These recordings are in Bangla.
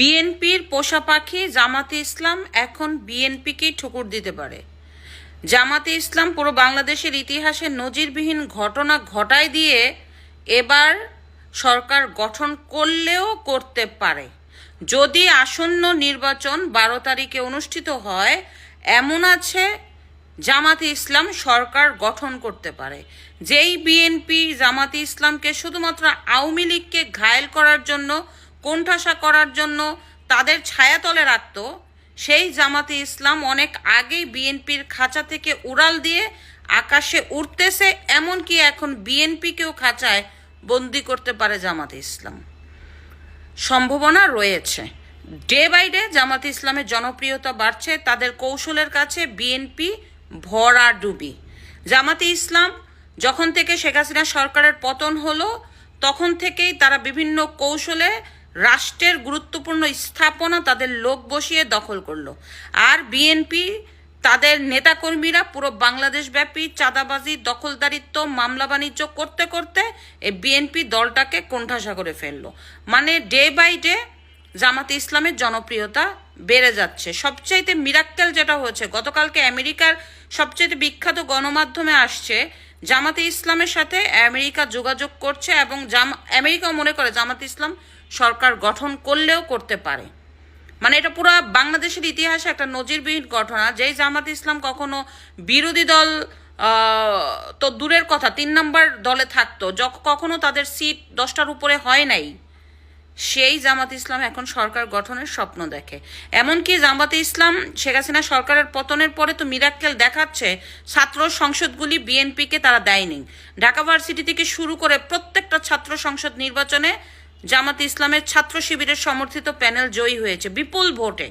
বিএনপির পোষা পাখি জামাতে ইসলাম এখন বিএনপিকেই ঠুকুর দিতে পারে। জামাতে ইসলাম পুরো বাংলাদেশের ইতিহাসে নজিরবিহীন ঘটনা ঘটায় দিয়ে এবার সরকার গঠন করলেও করতে পারে। যদি আসন্ন নির্বাচন বারো তারিখে অনুষ্ঠিত হয়, এমন আছে জামাতে ইসলাম সরকার গঠন করতে পারে। যেই বিএনপি জামাতে ইসলামকে শুধুমাত্র আওয়ামী লীগকে ঘায়েল করার জন্য কোণঠাসা করার জন্য তাদের ছায়াতলে রাখত, সেই জামাতে ইসলাম অনেক আগেই বিএনপির খাঁচা থেকে উড়াল দিয়ে আকাশে উঠতেছে এমনকি এখন বিএনপিকেও খাঁচায় বন্দি করতে পারে জামাতে ইসলাম। সম্ভাবনা রয়েছে। ডে বাই ডে জামাত ইসলামের জনপ্রিয়তা বাড়ছে, তাদের কৌশলের কাছে বিএনপি ভরা ডুবি। জামাতে ইসলাম যখন থেকে শেখ হাসিনা সরকারের পতন হলো, তখন থেকেই তারা বিভিন্ন কৌশলে রাষ্ট্রের গুরুত্বপূর্ণ স্থাপনা তাদের লোক বসিয়ে দখল করল। আর বিএনপি, তাদের নেতাকর্মীরা পুরো বাংলাদেশ ব্যাপী চাঁদাবাজি, দখলদারিত্ব, মামলা বাণিজ্য করতে করতে এই বিএনপি দলটাকে কোণঠাসা করে ফেলল। মানে ডে বাই ডে জামাতে ইসলামের জনপ্রিয়তা বেড়ে যাচ্ছে। সবচাইতে মিরাক্কেল যেটা হয়েছে, গতকালকে আমেরিকার সবচাইতে বিখ্যাত গণমাধ্যমে আসছে, জামাতে ইসলামের সাথে আমেরিকা যোগাযোগ করছে এবং জাম আমেরিকাও মনে করে জামাতে ইসলাম সরকার গঠন করলেও করতে পারে। মানে এটা পুরো বাংলাদেশের ইতিহাসে একটা নজিরবিহীন ঘটনা, যেই জামাত ইসলাম কখনো বিরোধী দল তো দূরের কথা, তিন নম্বর দলে থাকতো যখ- কখনো তাদের সিট দশটার উপরে হয় নাই। সেই জামাত ইসলাম এখন সরকার গঠনের স্বপ্ন দেখে। এমনকি জামাতে ইসলাম, শেখ হাসিনা সরকারের পতনের পরে তো মিরাক্কেল দেখাচ্ছে ছাত্র সংসদগুলি বিএনপিকে তারা দেয়নি। ঢাকা ভার্সিটি থেকে শুরু করে প্রত্যেকটা ছাত্র সংসদ নির্বাচনে জামাত ইসলামের ছাত্র শিবিরের সমর্থিত প্যানেল জয়ী হয়েছে বিপুল ভোটে।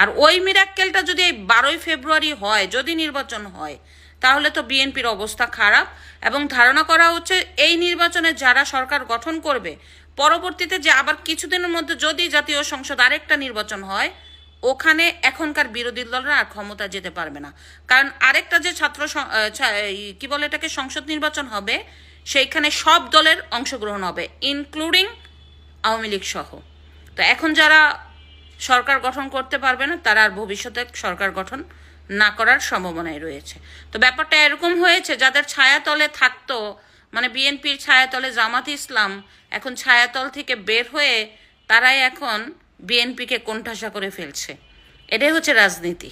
আর ওই মিরাক্কেলটা যদি এই বারোই ফেব্রুয়ারি হয়, যদি নির্বাচন হয় তাহলে তো বিএনপির অবস্থা খারাপ। এবং ধারণা করা হচ্ছে এই নির্বাচনে যারা সরকার গঠন করবে, পরবর্তীতে যে আবার কিছুদিনের মধ্যে যদি জাতীয় সংসদ আরেকটা নির্বাচন হয়, ওখানে এখনকার বিরোধী দলরা আর ক্ষমতা যেতে পারবে না। কারণ আরেকটা যে ছাত্র কি বলে এটাকে, সংসদ নির্বাচন হবে, সেইখানে সব দলের অংশগ্রহণ হবে ইনক্লুডিং আওয়ামী লীগ সহ। তো এখন যারা সরকার গঠন করতে পারবে না, তারা আর ভবিষ্যতে সরকার গঠন না করার সম্ভাবনাই রয়েছে। তো ব্যাপারটা এরকম হয়েছে, যাদের ছায়াতলে থাকতো মানে বিএনপির ছায়াতলে জামাত ইসলাম এখন ছায়াতল থেকে বের হয়ে তারাই এখন বিএনপিকে কোণঠাসা করে ফেলছে। এটাই হচ্ছে রাজনীতি।